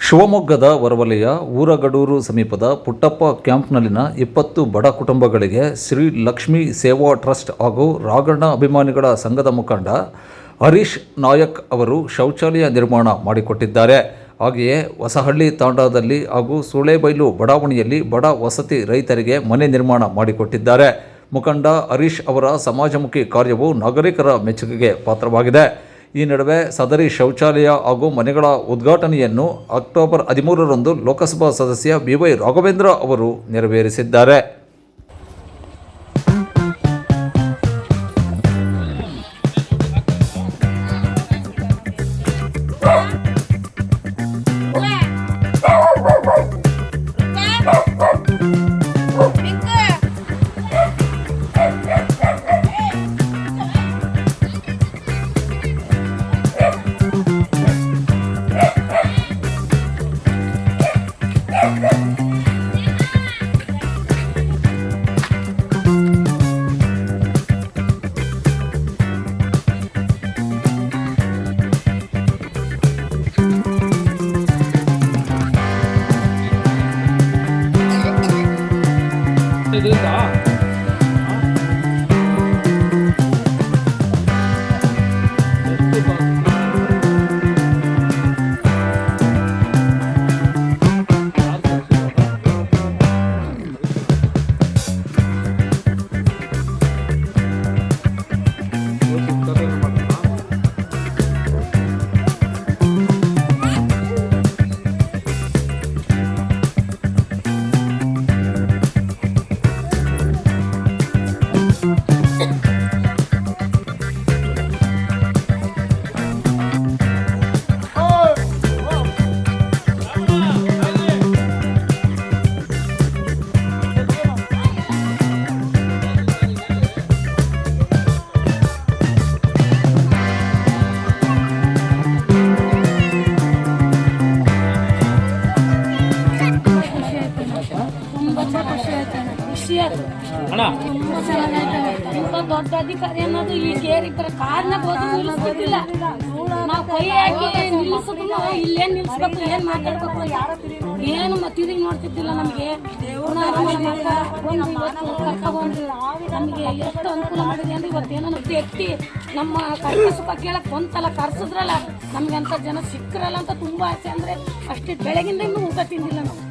ಶಿವಮೊಗ್ಗದ ವರವಲೆಯ ಊರಗಡೂರು ಸಮೀಪದ ಪುಟ್ಟಪ್ಪ ಕ್ಯಾಂಪ್ನಲ್ಲಿನ ಇಪ್ಪತ್ತು ಬಡ ಕುಟುಂಬಗಳಿಗೆ ಶ್ರೀ ಲಕ್ಷ್ಮೀ ಸೇವಾ ಟ್ರಸ್ಟ್ ಹಾಗೂ ರಾಗಣ್ಣ ಅಭಿಮಾನಿಗಳ ಸಂಘದ ಮುಖಂಡ ಹರೀಶ್ ನಾಯಕ್ ಅವರು ಶೌಚಾಲಯ ನಿರ್ಮಾಣ ಮಾಡಿಕೊಟ್ಟಿದ್ದಾರೆ. ಹಾಗೆಯೇ ಹೊಸಹಳ್ಳಿ ತಾಂಡಾದಲ್ಲಿ ಹಾಗೂ ಸೂಳೆಬೈಲು ಬಡಾವಣೆಯಲ್ಲಿ ಬಡ ವಸತಿ ರೈತರಿಗೆ ಮನೆ ನಿರ್ಮಾಣ ಮಾಡಿಕೊಟ್ಟಿದ್ದಾರೆ. ಮುಖಂಡ ಹರೀಶ್ ಅವರ ಸಮಾಜಮುಖಿ ಕಾರ್ಯವು ನಾಗರಿಕರ ಮೆಚ್ಚುಗೆಗೆ ಪಾತ್ರವಾಗಿದೆ. ಈ ನಡುವೆ ಸದರಿ ಶೌಚಾಲಯ ಹಾಗೂ ಮನೆಗಳ ಉದ್ಘಾಟನೆಯನ್ನು ಅಕ್ಟೋಬರ್ ಹದಿಮೂರರಂದು ಲೋಕಸಭಾ ಸದಸ್ಯ ಬಿ ವೈ ರಾಘವೇಂದ್ರ ಅವರು ನೆರವೇರಿಸಿದ್ದಾರೆ. ತುಂಬಾ ದೊಡ್ಡ ಅಧಿಕಾರಿ ಅನ್ನೋದು ಈ ಗೇರಿಬ್ಬರ ಕಾರ್ನ ಗೊತ್ತಿಲ್ಲ ನಾವು ಕೈ ಹಾಕಿ ನಿಲ್ಲಿಸಿದ್ರು ಇಲ್ಲೇನ್ ನಿಲ್ಸ್ಬೇಕು ಏನ್ ಮಾತಾಡ್ಬೇಕು ಏನು ಮತ್ತೆ ತಿರುಗಿ ನೋಡ್ತಿದ್ದಿಲ್ಲ ನಮಗೆ. ನಮಗೆ ಎಷ್ಟು ಅನುಕೂಲ ಮಾಡಿದೆ ಅಂದ್ರೆ ಇವತ್ತೇನೋ ನಮ್ದು ಎತ್ತಿ ನಮ್ಮ ಕಷ್ಟ ಸುಖ ಕೇಳಕ್ ಬಂತಲ್ಲ ಕರ್ಸಿದ್ರಲ್ಲ ನಮ್ಗೆ ಅಂತ ಜನ ಸಿಕ್ಕರಲ್ಲ ಅಂತ ತುಂಬಾ ಆಸೆ ಅಂದ್ರೆ ಅಷ್ಟೇ ಬೆಳಗಿಂದ ಇನ್ನೂ ಊಟ ತಿಂದಿಲ್ಲ ನಾವು.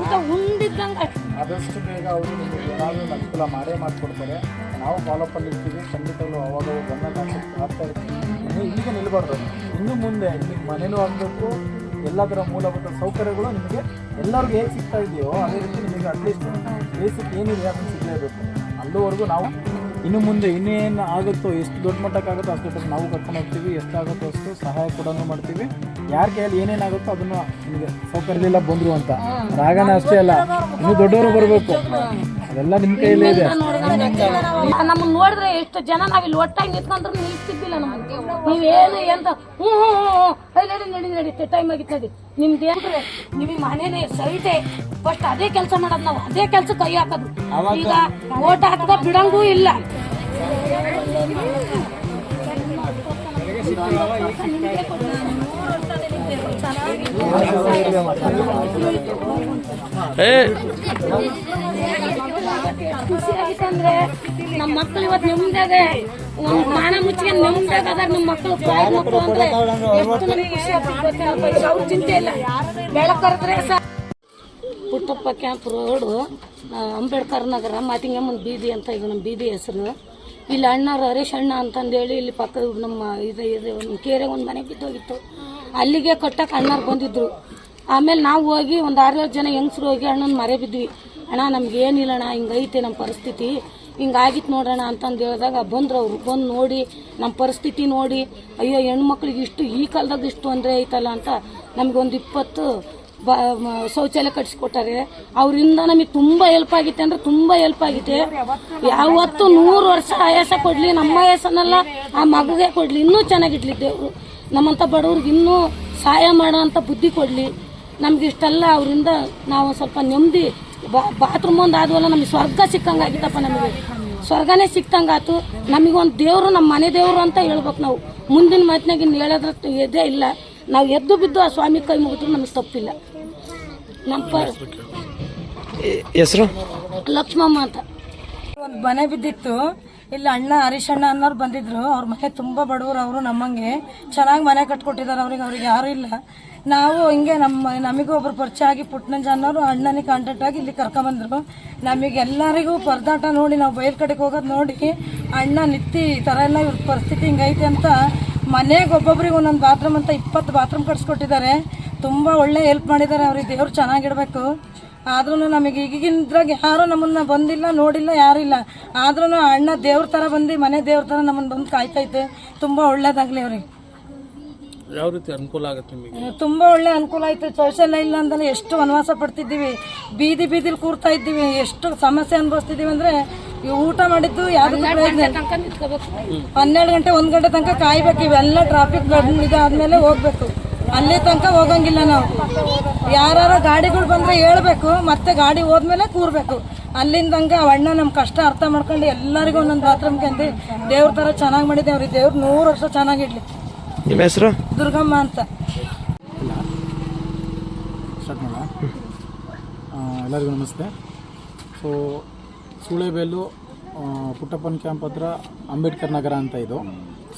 ಊಟ ಉಂಡಿದ್ದಂಗೆ ಆದಷ್ಟು ಬೇಗ ಅವರು ಏನಾದರೂ ಅನುಕೂಲ ಮಾಡೇ ಮಾಡಿಕೊಡ್ತಾರೆ. ನಾವು ಫಾಲೋಪಲ್ಲಿ ಇರ್ತೀವಿ ಖಂಡಿತವಾಗ್ಲೂ ಅವಾಗ ಗಮನ ಆಗ್ತಾ ಇರ್ತೀವಿ ಈಗ ನಿಲ್ಬಾರ್ದು. ಇನ್ನು ಮುಂದೆ ನಿಮ್ಮ ಮನೇಲೂ ಆಗಬೇಕು ಎಲ್ಲ ಥರ ಮೂಲಭೂತ ಸೌಕರ್ಯಗಳು ನಿಮಗೆ ಎಲ್ಲರಿಗೂ ಹೇಗೆ ಸಿಗ್ತಾ ಇದೆಯೋ ಅದೇ ರೀತಿ ನಿಮಗೆ ಅಟ್ಲೀಸ್ಟ್ ಬೇಸಿಕ್ ಏನಿದೆ ಅದನ್ನು ಸಿಗಲೇಬೇಕು. ಅಲ್ಲೂವರೆಗೂ ನಾವು ಇನ್ನು ಮುಂದೆ ಇನ್ನೇನು ಆಗುತ್ತೋ, ಎಷ್ಟು ದೊಡ್ಡ ಮಟ್ಟಕ್ಕಾಗುತ್ತೋ ಅಷ್ಟು ನಾವು ಕರ್ಕೊಂಡು ಹೋಗ್ತೀವಿ. ಎಷ್ಟಾಗುತ್ತೋ ಅಷ್ಟು ಸಹಾಯ ಕೂಡ ಮಾಡ್ತೀವಿ. ಯಾರ ಕೈಯಲ್ಲಿ ಏನೇನಾಗುತ್ತೋ ಅದನ್ನು ನಿಮಗೆ ಸೌಕರ್ಯದಿಂದ ಬಂದರು ಅಂತ ರಾಗನ ಅಷ್ಟೇ ಅಲ್ಲ ನೀವು ದೊಡ್ಡವರು ಬರಬೇಕು. ಅದೆಲ್ಲ ನಿಮ್ಮ ಕೈಯಲ್ಲಿ ಇದೆ. ನಮ್ಮನ್ನ ನೋಡಿದ್ರೆ ಎಷ್ಟು ಜನ ನಾವಿಲ್ಲಿ ಇಲ್ಲಿ ಒಟ್ಟಾಗಿ ನಿಂತ್ಕೊಂಡ್ರು ನಿಲ್ಸ್ತಿದ್ದಿಲ್ಲ ನಮಗೆ. ನೀವೇನು ಎಂತ ಹ್ಞೂ ಹ್ಞೂ ಹ್ಞೂ ಐ ನಡಿ ನಡಿ ನಡೀತೆ ಟೈಮ್ ಆಗಿತ್ತು ನಡಿ. ನಿಮ್ದು ಏನ್ರಿ ನಿಮಗೆ ಮನೇನೆ ಸೈಟೆ ಫಸ್ಟ್ ಅದೇ ಕೆಲಸ ಮಾಡೋದು ನಾವು ಅದೇ ಕೆಲಸ ಕೈ ಹಾಕೋದು. ಈಗ ಓಟ್ ಹಾಕದ ಬಿಡಂಗೂ ಇಲ್ಲ. ಖುಷಿ ಆಗೈತೆ ಅಂದ್ರೆ ನಮ್ಮ ಮಕ್ಕಳು ಇವತ್ತು ನೆಮ್ಮದಾಗ ಒಂದು ಮಾನ ಮುಚ್ಚಿಗೆ ನಿಮ್ದಾಗ ಅದಾರ ನಮ್ಮ ಮಕ್ಕಳು ಬಾಯಿ ಅಂದ್ರೆ ಎಷ್ಟು ಖುಷಿ ಗೊತ್ತಿಲ್ಲಪ್ಪ ಅವ್ರ ಚಿಂತೆ ಇಲ್ಲ. ಬೆಳಕರೆದ್ರೆ ಪುಟ್ಟಪ್ಪ ಕ್ಯಾಂಪ್ ರೋಡು ಅಂಬೇಡ್ಕರ್ ನಗರ, ಮಾತಿಂಗಮ್ಮನ ಬೀದಿ ಅಂತ ಈಗ ನಮ್ಮ ಬೀದಿ ಹೆಸರು. ಇಲ್ಲಿ ಅಣ್ಣವ್ರು ಹರೀಶ್ ಅಣ್ಣ ಅಂತಂದೇಳಿ ಇಲ್ಲಿ ಪಕ್ಕ ನಮ್ಮ ಇದು ಇದು ಒಂದು ಕೇರೆ ಒಂದು ಮನೆ ಬಿದ್ದೋಗಿತ್ತು. ಅಲ್ಲಿಗೆ ಕಟ್ಟಕ್ಕೆ ಅಣ್ಣವ್ರು ಬಂದಿದ್ರು. ಆಮೇಲೆ ನಾವು ಹೋಗಿ ಒಂದು ಆರೇಳು ಜನ ಹೆಂಗಸ್ರು ಹೋಗಿ ಅಣ್ಣನ ಮರೆ ಬಿದ್ವಿ. ಅಣ್ಣ, ನಮ್ಗೆ ಏನಿಲ್ಲ ಅಣ್ಣ ಹಿಂಗೈತೆ ನಮ್ಮ ಪರಿಸ್ಥಿತಿ. ಹಿಂಗಾಗಿತ್ತು ನೋಡೋಣ ಅಂತಂದು ಹೇಳಿದಾಗ ಬಂದ್ರು ಅವರು. ಬಂದು ನೋಡಿ ನಮ್ಮ ಪರಿಸ್ಥಿತಿ ನೋಡಿ, ಅಯ್ಯೋ ಹೆಣ್ಮಕ್ಳಿಗೆ ಇಷ್ಟು, ಈ ಕಾಲದಾಗ ಇಷ್ಟು ತೊಂದರೆ ಐತಲ್ಲ ಅಂತ ನಮಗೊಂದು ಇಪ್ಪತ್ತು ಬ ಶೌಚಾಲಯ ಕಟ್ಸಿಕೊಟ್ಟಾರೆ. ಅವರಿಂದ ನಮಗೆ ತುಂಬಾ ಹೆಲ್ಪ್ ಆಗಿತ್ತೆ ಅಂದ್ರೆ ತುಂಬಾ ಹೆಲ್ಪ್ ಆಗೈತೆ ಯಾವತ್ತು ನೂರು ವರ್ಷ ಆಯಾಸ ಕೊಡ್ಲಿ, ನಮ್ಮ ಆಯಾಸನೆಲ್ಲ, ಆ ಮಗುಗೆ ಕೊಡ್ಲಿ. ಇನ್ನೂ ಚೆನ್ನಾಗಿಡ್ಲಿ ದೇವ್ರು. ನಮ್ಮಂತ ಬಡವ್ರಿಗೆ ಇನ್ನೂ ಸಹಾಯ ಮಾಡೋ ಅಂತ ಬುದ್ಧಿ ಕೊಡ್ಲಿ. ನಮ್ಗೆ ಇಷ್ಟೆಲ್ಲ ಅವರಿಂದ ನಾವು ಸ್ವಲ್ಪ ನೆಮ್ಮದಿ ಬಾತ್ರೂಮ್ ಒಂದು ಆದ್ವಲ್ಲ ನಮಗೆ ಸ್ವರ್ಗ ಸಿಕ್ಕಂಗೆ ಆಗಿತ್ತಪ್ಪ ನಮಗೆ. ಸ್ವರ್ಗನೇ ಸಿಕ್ತಂಗಾತು. ನಮಗೊಂದು ದೇವರು ನಮ್ಮ ಮನೆ ದೇವರು ಅಂತ ಹೇಳ್ಬೇಕು ನಾವು. ಮುಂದಿನ ಮಾತಿನಾಗ ಇನ್ನು ಹೇಳೋದ್ರ ಇದೇ ಇಲ್ಲ. ನಾವು ಎದ್ದು ಬಿದ್ದು ಆ ಸ್ವಾಮಿ ಕೈ ಮುಗಿದ್ರು ನಮಗೆ ತಪ್ಪಿಲ್ಲ. ನಮ್ಮ ಹೆಸರು? ಲಕ್ಷ್ಮಮ್ಮ ಅಂತ. ಒಂದು ಮನೆ ಬಿದ್ದಿತ್ತು. ಇಲ್ಲಿ ಅಣ್ಣ ಹರೀಶ್ ಅಣ್ಣ ಅನ್ನೋರು ಬಂದಿದ್ರು. ಅವ್ರ ಮನೆ ತುಂಬ ಬಡವರು ಅವರು ನಮ್ಮಂಗೆ. ಚೆನ್ನಾಗಿ ಮನೆ ಕಟ್ಕೊಟ್ಟಿದ್ದಾರೆ ಅವ್ರಿಗೆ ಅವ್ರಿಗೆ ಯಾರೂ ಇಲ್ಲ. ನಾವು ಹಿಂಗೆ ನಮ್ಮ ನಮಗೂ ಒಬ್ರು ಪರಿಚಯ ಆಗಿ ಪುಟ್ಟನಂಜ ಅನ್ನೋರು ಅಣ್ಣನಿಗೆ ಕಾಂಟ್ಯಾಕ್ಟ್ ಆಗಿ ಇಲ್ಲಿ ಕರ್ಕೊಂಬಂದ್ರು. ನಮಗೆಲ್ಲರಿಗೂ ಪರದಾಟ ನೋಡಿ ನಾವು ಬಯಲು ಕಡೆಗೆ ಹೋಗೋದು ನೋಡಿ ಅಣ್ಣ ನಿತ್ತಿ ಈ ಥರ ಎಲ್ಲ ಇವ್ರ ಪರಿಸ್ಥಿತಿ ಹಿಂಗೈತೆ ಅಂತ ಮನೆಗೆ ಒಬ್ಬೊಬ್ರಿಗೆ ಒಂದೊಂದು ಬಾತ್ರೂಮ್ ಅಂತ ಇಪ್ಪತ್ತು ಬಾತ್ರೂಮ್ ಕಟ್ಸ್ಕೊಟ್ಟಿದ್ದಾರೆ. ತುಂಬ ಒಳ್ಳೆ ಹೆಲ್ಪ್ ಮಾಡಿದ್ದಾರೆ ಅವ್ರಿಗೆ. ದೇವ್ರು ಚೆನ್ನಾಗಿಡ್ಬೇಕು ಆದ್ರೂ ನಮಗೆ ಈಗಿದ್ರಾಗ ಯಾರೂ ನಮ್ಮನ್ನ ಬಂದಿಲ್ಲ ನೋಡಿಲ್ಲ ಯಾರು ಇಲ್ಲ ಆದ್ರೂ ಅಣ್ಣ ದೇವ್ರ ಥರ ಬಂದು ಮನೆ ದೇವ್ರ ಥರ ನಮ್ಮನ್ನ ಬಂದು ಕಾಯ್ತೈತೆ. ತುಂಬ ಒಳ್ಳೇದಾಗಲಿ ಅವ್ರಿಗೆ ಯಾವ ರೀತಿ ಅನುಕೂಲ ಆಗುತ್ತೆ ನಿಮಗೆ? ತುಂಬ ಒಳ್ಳೆ ಅನುಕೂಲ ಆಯ್ತು. ಶೌಚಾಲಯ ಇಲ್ಲ ಅಂದ್ರೆ ಎಷ್ಟು ವನವಾಸ ಪಡ್ತಿದ್ದೀವಿ. ಬೀದಿ ಬೀದಿಲಿ ಕೂರ್ತಾ ಇದ್ದೀವಿ. ಎಷ್ಟು ಸಮಸ್ಯೆ ಅನುಭವಿಸ್ತಿದ್ದೀವಿ ಅಂದರೆ ಊಟ ಮಾಡಿದ್ದು ನಿಂತ್ಕೋಬೇಕು. ಹನ್ನೆರಡು ಗಂಟೆ ಒಂದು ಗಂಟೆ ತನಕ ಕಾಯ್ಬೇಕು. ಇವೆಲ್ಲ ಟ್ರಾಫಿಕ್ ಇದಾದ್ಮೇಲೆ ಹೋಗ್ಬೇಕು. ಅಲ್ಲಿ ತನಕ ಹೋಗಂಗಿಲ್ಲ ನಾವು. ಯಾರು ಗಾಡಿಗಳು ಬಂದ್ರೆ ಹೇಳ್ಬೇಕು ಮತ್ತೆ ಗಾಡಿ ಹೋದ್ಮೇಲೆ ಕೂರ್ಬೇಕು. ಅಲ್ಲಿಂದ ಹಂಗ ಅಣ್ಣ ನಮ್ಮ ಕಷ್ಟ ಅರ್ಥ ಮಾಡ್ಕೊಂಡು ಎಲ್ಲರಿಗೂ ಒಂದೊಂದು ಬಾತ್ರೂಮ್ ಕಂದಿ ದೇವ್ರ ತರ ಚೆನ್ನಾಗಿ ಮಾಡಿದೆ ಅವ್ರಿಗೆ ದೇವ್ರು ನೂರು ವರ್ಷ ಚೆನ್ನಾಗಿಡ್ಲಿ ನಿಮ್ಮ ಹೆಸರು? ದುರ್ಗಮ್ಮ ಅಂತ. ಆ, ಎಲ್ಲರಿಗೂ ನಮಸ್ತೆ. ಸೊ ಸೂಳೆಬೇಲು ಪುಟ್ಟಪ್ಪನ ಕ್ಯಾಂಪ್ ಹತ್ರ ಅಂಬೇಡ್ಕರ್ ನಗರ ಅಂತ ಇದು.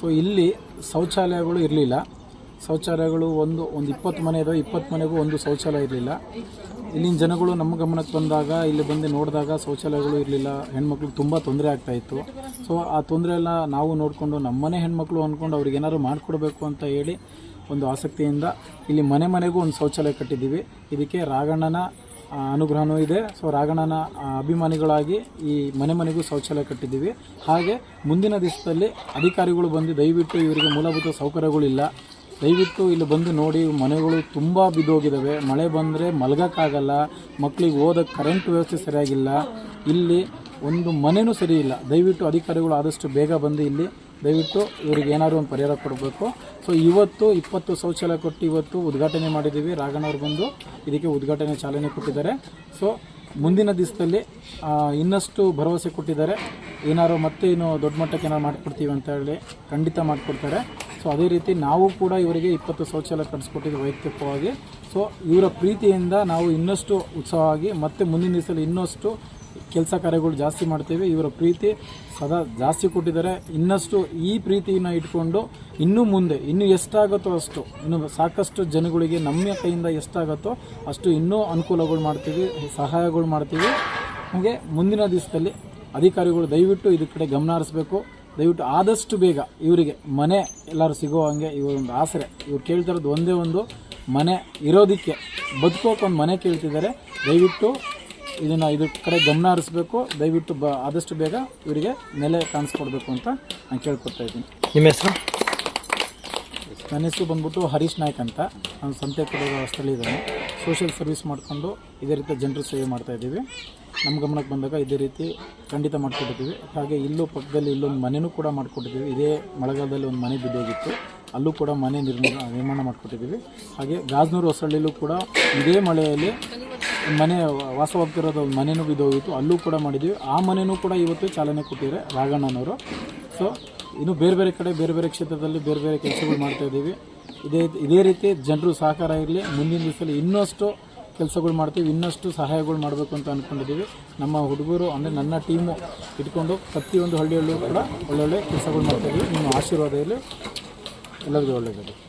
ಸೊ ಇಲ್ಲಿ ಶೌಚಾಲಯಗಳು ಇರಲಿಲ್ಲ. ಶೌಚಾಲಯಗಳು ಒಂದು ಒಂದು ಇಪ್ಪತ್ತು ಮನೆ ಇದೆ ಇಪ್ಪತ್ತು ಮನೆಗೂ ಒಂದು ಶೌಚಾಲಯ ಇರಲಿಲ್ಲ. ಇಲ್ಲಿನ ಜನಗಳು ನಮ್ಮ ಗಮನಕ್ಕೆ ಬಂದಾಗ ಇಲ್ಲಿ ಬಂದು ನೋಡಿದಾಗ ಶೌಚಾಲಯಗಳು ಇರಲಿಲ್ಲ. ಹೆಣ್ಮಕ್ಳಿಗೆ ತುಂಬ ತೊಂದರೆ ಆಗ್ತಾಯಿತ್ತು ಸೊ ಆ ತೊಂದರೆ ಎಲ್ಲ ನಾವು ನೋಡಿಕೊಂಡು ನಮ್ಮನೆ ಹೆಣ್ಮಕ್ಳು ಅಂದ್ಕೊಂಡು ಅವ್ರಿಗೆ ಏನಾದ್ರು ಮಾಡಿಕೊಡ್ಬೇಕು ಅಂತ ಹೇಳಿ ಒಂದು ಆಸಕ್ತಿಯಿಂದ ಇಲ್ಲಿ ಮನೆ ಮನೆಗೂ ಒಂದು ಶೌಚಾಲಯ ಕಟ್ಟಿದ್ದೀವಿ. ಇದಕ್ಕೆ ರಾಘಣ್ಣನ ಆ, ಅನುಗ್ರಹನೂ ಇದೆ. ಸೊ ರಾಘಣ್ಣನ ಅಭಿಮಾನಿಗಳಾಗಿ ಈ ಮನೆ ಮನೆಗೂ ಶೌಚಾಲಯ ಕಟ್ಟಿದ್ದೀವಿ. ಹಾಗೆ ಮುಂದಿನ ದಿವಸದಲ್ಲಿ ಅಧಿಕಾರಿಗಳು ಬಂದು ದಯವಿಟ್ಟು ಇವರಿಗೆ ಮೂಲಭೂತ ಸೌಕರ್ಯಗಳಿಲ್ಲ ದಯವಿಟ್ಟು ಇಲ್ಲಿ ಬಂದು ನೋಡಿ, ಮನೆಗಳು ತುಂಬ ಬಿದ್ದೋಗಿದ್ದಾವೆ ಮಳೆ ಬಂದರೆ ಮಲಗೋಕ್ಕಾಗಲ್ಲ ಮಕ್ಕಳಿಗೆ ಓದೋಕ್ಕೆ ಕರೆಂಟ್ ವ್ಯವಸ್ಥೆ ಸರಿಯಾಗಿಲ್ಲ. ಇಲ್ಲಿ ಒಂದು ಮನೆಯೂ ಸರಿ ಇಲ್ಲ. ದಯವಿಟ್ಟು ಅಧಿಕಾರಿಗಳು ಆದಷ್ಟು ಬೇಗ ಬಂದು ಇಲ್ಲಿ, ದಯವಿಟ್ಟು ಇವ್ರಿಗೆ ಏನಾದರೂ ಒಂದು ಪರಿಹಾರ ಕೊಡಬೇಕು. ಸೊ ಇವತ್ತು ಇಪ್ಪತ್ತು ಶೌಚಾಲಯ ಕೊಟ್ಟು ಇವತ್ತು ಉದ್ಘಾಟನೆ ಮಾಡಿದ್ದೀವಿ ರಾಘಣ್ಣವ್ರು ಬಂದು ಇದಕ್ಕೆ ಉದ್ಘಾಟನೆ ಚಾಲನೆ ಕೊಟ್ಟಿದ್ದಾರೆ. ಸೊ ಮುಂದಿನ ದಿವಸದಲ್ಲಿ ಇನ್ನಷ್ಟು ಭರವಸೆ ಕೊಟ್ಟಿದ್ದಾರೆ. ಏನಾದ್ರು ಮತ್ತೆ ಇನ್ನು ದೊಡ್ಡ ಮಟ್ಟಕ್ಕೆ ಏನಾರು ಮಾಡಿಕೊಡ್ತೀವಿ ಅಂತ ಹೇಳಿ ಖಂಡಿತ ಮಾಡಿಕೊಡ್ತಾರೆ. ಸೊ ಅದೇ ರೀತಿ ನಾವು ಕೂಡ ಇವರಿಗೆ ಇಪ್ಪತ್ತು ಶೌಚಾಲಯ ಕಟ್ಸ್ಕೊಟ್ಟಿದ್ದು ವೈಯಕ್ತಿಕವಾಗಿ. ಸೊ ಇವರ ಪ್ರೀತಿಯಿಂದ ನಾವು ಇನ್ನಷ್ಟು ಉತ್ಸಾಹವಾಗಿ ಮತ್ತೆ ಮುಂದಿನ ದಿವಸದಲ್ಲಿ ಇನ್ನಷ್ಟು ಕೆಲಸ ಕಾರ್ಯಗಳು ಜಾಸ್ತಿ ಮಾಡ್ತೀವಿ. ಇವರ ಪ್ರೀತಿ ಸದಾ ಜಾಸ್ತಿ ಕೊಟ್ಟಿದ್ದಾರೆ. ಇನ್ನಷ್ಟು ಈ ಪ್ರೀತಿಯನ್ನು ಇಟ್ಕೊಂಡು ಇನ್ನೂ ಮುಂದೆ, ಇನ್ನೂ ಎಷ್ಟಾಗುತ್ತೋ ಅಷ್ಟು, ಇನ್ನು ಸಾಕಷ್ಟು ಜನಗಳಿಗೆ ನಮ್ಮ ಕೈಯಿಂದ ಎಷ್ಟಾಗುತ್ತೋ ಅಷ್ಟು ಇನ್ನೂ ಅನುಕೂಲಗಳು ಮಾಡ್ತೀವಿ, ಸಹಾಯಗಳು ಮಾಡ್ತೀವಿ. ಹಾಗೆ ಮುಂದಿನ ದಿವಸದಲ್ಲಿ ಅಧಿಕಾರಿಗಳು ದಯವಿಟ್ಟು ಇದ್ರ ಕಡೆ ಗಮನ ಹರಿಸ್ಬೇಕು. ದಯವಿಟ್ಟು ಆದಷ್ಟು ಬೇಗ ಇವರಿಗೆ ಮನೆ ಎಲ್ಲರೂ ಸಿಗೋ ಹಂಗೆ ಇವರೊಂದು ಆಸರೆ. ಇವ್ರು ಕೇಳ್ತಿರೋದು ಒಂದೇ ಒಂದು ಮನೆ ಇರೋದಕ್ಕೆ ಬದುಕೋಕೆ ಒಂದು ಮನೆ ಕೇಳ್ತಿದ್ದಾರೆ. ದಯವಿಟ್ಟು ಇದನ್ನು ಇದ್ರ ಕಡೆ ಗಮನ ಹರಿಸ್ಬೇಕು. ದಯವಿಟ್ಟು ಬ ಆದಷ್ಟು ಬೇಗ ಇವರಿಗೆ ನೆಲೆ ಕಾಣಿಸ್ಕೊಡ್ಬೇಕು ಅಂತ ನಾನು ಕೇಳ್ಕೊಡ್ತಾ ಇದ್ದೀನಿ. ನಿಮ್ಮ ಹೆಸರು? ನನ್ನ ಹೆಸರು ಬಂದ್ಬಿಟ್ಟು ಹರೀಶ್ ನಾಯ್ಕ್ ಅಂತ. ನಾನು ಸಂತೆ ಕಡೆ ಇದ್ದಾನೆ. ಸೋಷಿಯಲ್ ಸರ್ವಿಸ್ ಮಾಡಿಕೊಂಡು ಇದೇ ರೀತಿ ಜನರು ಸೇವೆ ಮಾಡ್ತಾ ಇದ್ದೀವಿ. ನಮ್ಮ ಗಮನಕ್ಕೆ ಬಂದಾಗ ಇದೇ ರೀತಿ ಖಂಡಿತ ಮಾಡಿಕೊಟ್ಟಿದ್ದೀವಿ. ಹಾಗೆ ಇಲ್ಲೂ ಪಕ್ಕದಲ್ಲಿ ಇಲ್ಲೊಂದು ಮನೆಯೂ ಕೂಡ ಮಾಡಿಕೊಟ್ಟಿದ್ದೀವಿ. ಇದೇ ಮಳೆಗಾಲದಲ್ಲಿ ಒಂದು ಮನೆ ಬಿದ್ದೋಗಿತ್ತು. ಅಲ್ಲೂ ಕೂಡ ಮನೆ ನಿರ್ಮಾಣ ನಿರ್ಮಾಣ ಮಾಡಿಕೊಟ್ಟಿದ್ದೀವಿ. ಹಾಗೆ ಗಾಜನೂರು ಹೊಸಳ್ಳಿಲೂ ಕೂಡ ಇದೇ ಮಳೆಯಲ್ಲಿ ಮನೆ ವಾಸವಾಗ್ತಿರೋದು ಒಂದು ಮನೆಯೂ ಬಿದ್ದೋಗಿತ್ತು. ಅಲ್ಲೂ ಕೂಡ ಮಾಡಿದ್ದೀವಿ. ಆ ಮನೆಯೂ ಕೂಡ ಇವತ್ತು ಚಾಲನೆ ಕೊಟ್ಟಿದ್ದಾರೆ ರಾಘಣ್ಣನವರು. ಸೊ ಇನ್ನು ಬೇರೆ ಬೇರೆ ಕಡೆ, ಬೇರೆ ಬೇರೆ ಕ್ಷೇತ್ರದಲ್ಲಿ ಬೇರೆ ಬೇರೆ ಕೆಲಸಗಳು ಮಾಡ್ತಾ ಇದ್ದೀವಿ. ಇದೇ ಇದೇ ರೀತಿ ಜನರು ಸಹಕಾರ ಇರಲಿ. ಮುಂದಿನ ದಿವಸದಲ್ಲಿ ಇನ್ನಷ್ಟು ಕೆಲಸಗಳು ಮಾಡ್ತೀವಿ, ಇನ್ನಷ್ಟು ಸಹಾಯಗಳು ಮಾಡಬೇಕು ಅಂತ ಅಂದ್ಕೊಂಡಿದ್ದೀವಿ ನಮ್ಮ ಹುಡುಗರು ಅಂದರೆ ನನ್ನ ಟೀಮು ಇಟ್ಕೊಂಡು ಪ್ರತಿಯೊಂದು ಹಳ್ಳಿಯಲ್ಲೂ ಕೂಡ ಒಳ್ಳೊಳ್ಳೆ ಕೆಲಸಗಳು ಮಾಡ್ತಾಯಿದ್ದೀವಿ ನಿಮ್ಮ ಆಶೀರ್ವಾದದಲ್ಲಿ ಎಲ್ಲರಿಗೂ ಒಳ್ಳೆಯದು